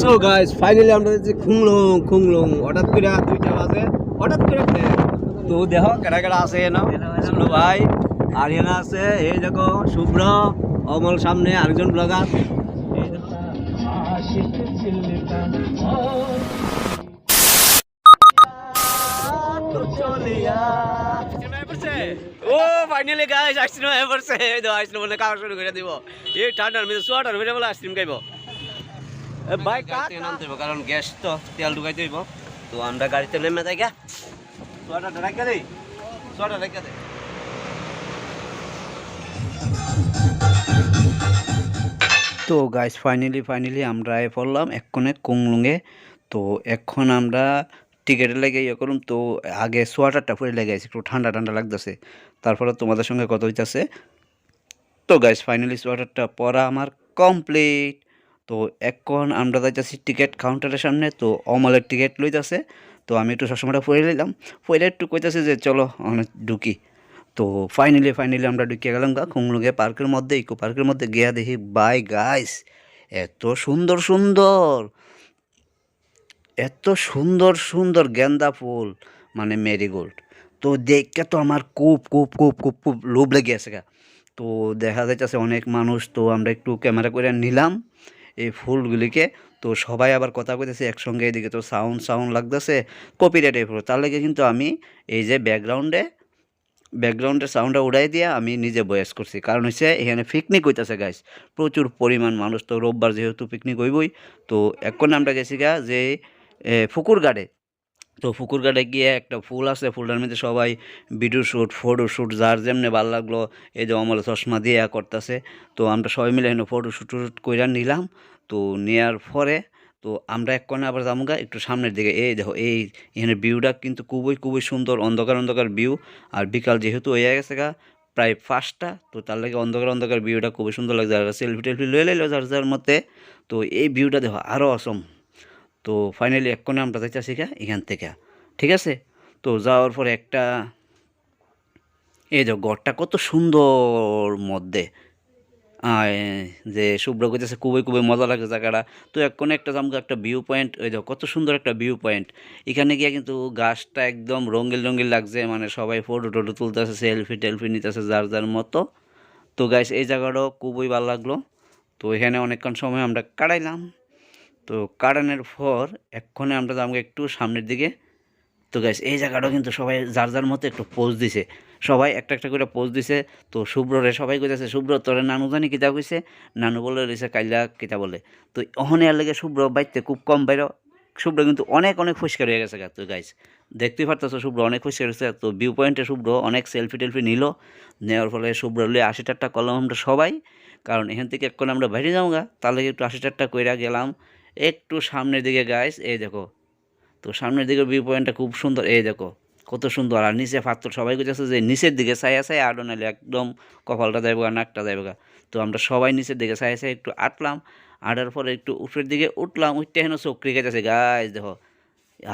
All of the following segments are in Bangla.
সো গাইস ফাইনালি আমরা যাচ্ছি খুংলং খুংলং হঠাৎ করে দুইটা বাজে, হঠাৎ করে তো দেখো কেটা কেটা আছে না ভাই আর এনা আছে, এই দেখো, শুভ্র, অমল সামনে, আরেকজন ব্লগার। চলে ফাইনালি গাইস আইসক্রিম হয়ে পড়ছে এই তো আইসক্রিম বলে খাওয়া শুরু করে দিব এই ঠান্ডার মধ্যে সোয়াটার হয়ে বলে আইসক্রিম খাইব নামতে হইব কারণ গ্যাস তো তেল ঢুকাইতে হইব তো আমরা গাড়িতে নেমে যাই গা। সোয়াটারটা রাখা দেই। সোয়াটার রাখা দেই। তো গাইস ফাইনালি ফাইনালি আমরা এ পড়লাম এক্ষণে কুংলুঙে তো এখন আমরা টিকিটের লেগে ইয়ে করুন তো আগে সোয়াটারটা পরে লেগে আছে একটু ঠান্ডা ঠান্ডা লাগতেছে। তারপরে তোমাদের সঙ্গে কথা হইতেছে। তো গাইস ফাইনালি সোয়াটারটা পরা আমার কমপ্লিট তো এখন আমরা যাইতেছি টিকিট কাউন্টারের সামনে। তো অমলের টিকিট লইতেছে। তো আমি একটু সবসময়টা পরে নিলাম পরে একটু কইতাছে যে, চলো অনেক ঢুকি। তো ফাইনালি ফাইনালি আমরা ঢুকে গেলাম গা খুংলুগে পার্কের মধ্যে ইকো পার্কের মধ্যে। গিয়া দেখি, বাই গাইস এত সুন্দর সুন্দর! এত সুন্দর সুন্দর গেন্দা ফুল মানে মেরিগোল্ড। তো দেখে তো আমার খুব খুব খুব খুব খুব লোভ লেগে আছে গা। তো দেখা যাইতেছে অনেক মানুষ, তো আমরা একটু ক্যামেরা করে নিলাম এই ফুলগুলিকে। তো সবাই আবার কথা কইতেছে একসঙ্গে এদিকে তো সাউন্ড সাউন্ড লাগতেছে কপিরাইট এরপর তার লেগে কিন্তু আমি এই যে ব্যাকগ্রাউন্ডে ব্যাকগ্রাউন্ডের সাউন্ডটা উড়াই দিয়ে আমি নিজে বয়স করছি। কারণ হচ্ছে এখানে পিকনিক হইতেছে গাইস প্রচুর পরিমাণ মানুষ, তো রোববার যেহেতু পিকনিক হইবই, তো এখন আমরা গেছি গা যে এ, ফুকুরঘাটে তো ফুকুরঘাটে গিয়ে একটা ফুল আছে ফুলটার মধ্যে সবাই ভিডিও শ্যুট ফটো শ্যুট যার যেমনি ভালো লাগল এই যে অমল চশমা দিয়ে করতেছে। তো আমরা সবাই মিলে এখানে ফটো শ্যুট টুট কইরা নিলাম। তো নেওয়ার পরে তো আমরা এক কোণে আবার যাব গা একটু সামনের দিকে। এই দেখো এই এখানে ভিউটা কিন্তু খুবই খুবই সুন্দর অন্ধকার অন্ধকার ভিউ আর বিকাল যেহেতু হয়ে গেছে গা প্রায় পাঁচটা তো তার লাগে অন্ধকার অন্ধকার ভিউটা খুবই সুন্দর লাগছে। আর সেলফি টেলফি লয়ে লাইলো যার যার মধ্যে তো এই ভিউটা দেখো আরও অসম তো ফাইনালি এক কোণে আমরা যাইতেছি গা এখান থেকে। ঠিক আছে? তো যাওয়ার পরে একটা, এই যে গড়টা কত সুন্দর মধ্যে। যে শুভ্র কইতেছে খুবই খুবই মজা লাগে জায়গাটা। তো এক কোনো একটা জামগা একটা ভিউ পয়েন্ট ওই দেখো কত সুন্দর একটা ভিউ পয়েন্ট এখানে গিয়ে কিন্তু গাছটা একদম রঙিল রঙিল লাগছে মানে সবাই ফটো টটো তুলতেছে সেলফি টেলফি নিতেছে যার যার মতো। তো গাইস এই জায়গাটাও খুবই ভালো লাগল। তো এখানে অনেকক্ষণ সময় আমরা কাটাইলাম। তো কাটানোর পর এক্ষণে আমরা যাব একটু সামনের দিকে। তো গাইস এই জায়গাটাও কিন্তু সবাই যার যার মতো একটু পোজ দিছে। সবাই একটা একটা করে পোজ দিছে। তো শুভ্ররে সবাই কইতেছে শুভ্র তোরে নানু জানি কিতা কইছে? নানু বলে রয়েছে কাইলা কিতা বলে। তো অহনে আর লেগে শুভ্র বাইতে খুব কম বাইর। শুভ্র কিন্তু অনেক অনেক পরিষ্কার হয়ে গেছে তো গাইস দেখতেই পারতেছো শুভ্র অনেক পরিষ্কার হয়েছে। তো ভিউ পয়েন্টে শুভ্র অনেক সেলফি টেলফি নিল। নেওয়ার ফলে শুভ্র লিয়ে আশি টাট্টা করলাম আমরা সবাই। কারণ এখান থেকে এখন আমরা বাইরে যাব গা। তাহলে একটু আশি টাট্টা কইরা গেলাম। একটু সামনের দিকে গাইস এই দেখো। তো সামনের দিকে ভিউ পয়েন্টটা খুব সুন্দর, এই দেখো। কত সুন্দর। আর নিচে পাথর সবাই কইতেছে যে নিচের দিকে ছায়া ছায়া আডো নাহলে একদম কপালটা যাইব নাকটা যাইব তো আমরা সবাই নিচের দিকে ছায়া ছায়া একটু আটলাম, আটার পরে একটু উপরের দিকে উঠলাম, উঠতে হেন চক্রি গেছে গাছ দেখো।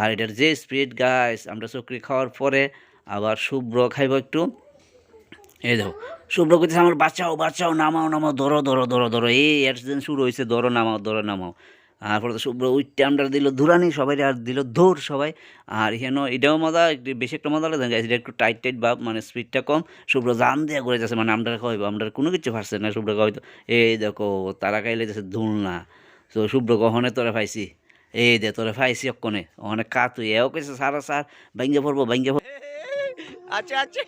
আর এটার যে স্পিড গাছ আমরা চক্রি খাওয়ার পরে আবার শুভ্র খাইব একটু। এই দেখো, শুভ্র কইতেছে, আমার বাঁচাও বাঁচাও, নামাও নামাও, ধরো ধরো ধরো ধরো। এই অ্যাক্সিডেন্ট শুরু হয়েছে ধরো, নামাও ধরো, নামাও। তারপরে তো শুভ্র উইটটা আমরা দিল ধুরানি, সবাই আর দিল ধোর সবাই। আর এখানে এটাও মজা, একটু বেশি একটা মজা লাগে। এটা একটু টাইট টাইট ভাব মানে স্পিডটা কম। শুভ্র জান দিয়ে ঘুরে যাচ্ছে মানে আমরা খাওয়াইবো আমরা কোনো কিছু পারছে না, শুভ্র হয়তো এই দেখো, তারা খাইলে যাচ্ছে ধুলনা। তো শুভ্র, কখনে তোরা পাইছি? এই দে, তোরা পাইছি অক্ষণে। অনেক কা তুই এও কেছে সারা সার, ভাঙ্গে পড়ব, ভাঙ্গে আচ্ছা আচ্ছা।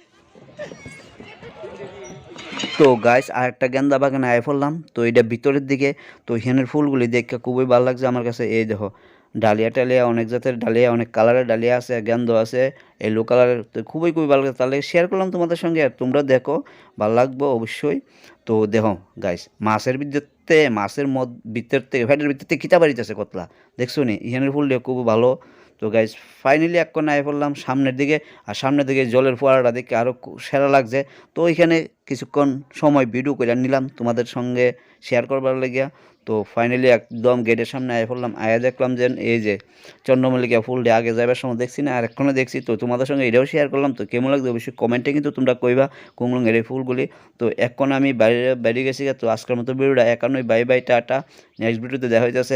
তো গাইস আর একটা গেন্দা বাগানে আয় পড়লাম। তো এটা ভিতরের দিকে, তো এখানের ফুলগুলি দেখে খুবই ভালো লাগছে আমার কাছে। এই দেখো, ডালিয়া টালিয়া অনেক জাতের ডালিয়া, অনেক কালারের ডালিয়া আছে, গেন্দ আছে এলো কালারের তো খুবই খুবই ভালো লাগছে। তাহলে শেয়ার করলাম তোমাদের সঙ্গে আর তোমরা দেখো, ভালো লাগবো অবশ্যই। তো দেখো গাইস মাছের ভিতরতে, মাছের মদ ভিতর থেকে, ফ্যাটের ভিতর থেকে কিতা বাড়িতেছে কতলা। দেখছ নি ইহানের ফুল দিয়ে খুব ভালো। তো গাইজ ফাইনালি এক কোণে আয় পড়লাম সামনের দিকে, আর সামনের দিকে জলের ফোয়ারাটা দেখে আরও সেরা লাগছে। তো ওইখানে কিছুক্ষণ সময় ভিডিও করে নিলাম তোমাদের সঙ্গে শেয়ার করবার লাগিয়া। তো ফাইনালি একদম গেটের সামনে আয় পড়লাম, আয়া দেখলাম যে এই যে চন্দ্রমল্লিকা ফুল দিয়ে আগে যাবার সময় দেখছি না, আর এখনও দেখছি, তো তোমাদের সঙ্গে এটাও শেয়ার করলাম। তো কেমন লাগছে অবশ্যই কমেন্টে কিন্তু তোমরা কইবা কুমলুং এর এই ফুলগুলি। তো এখন আমি বাইরে বাইরে গেছি তো আজকের মতো ভিডিওটা একান্নই বাই বাই টাটা। নেক্সট ভিডিওতে দেখা হইতেছে।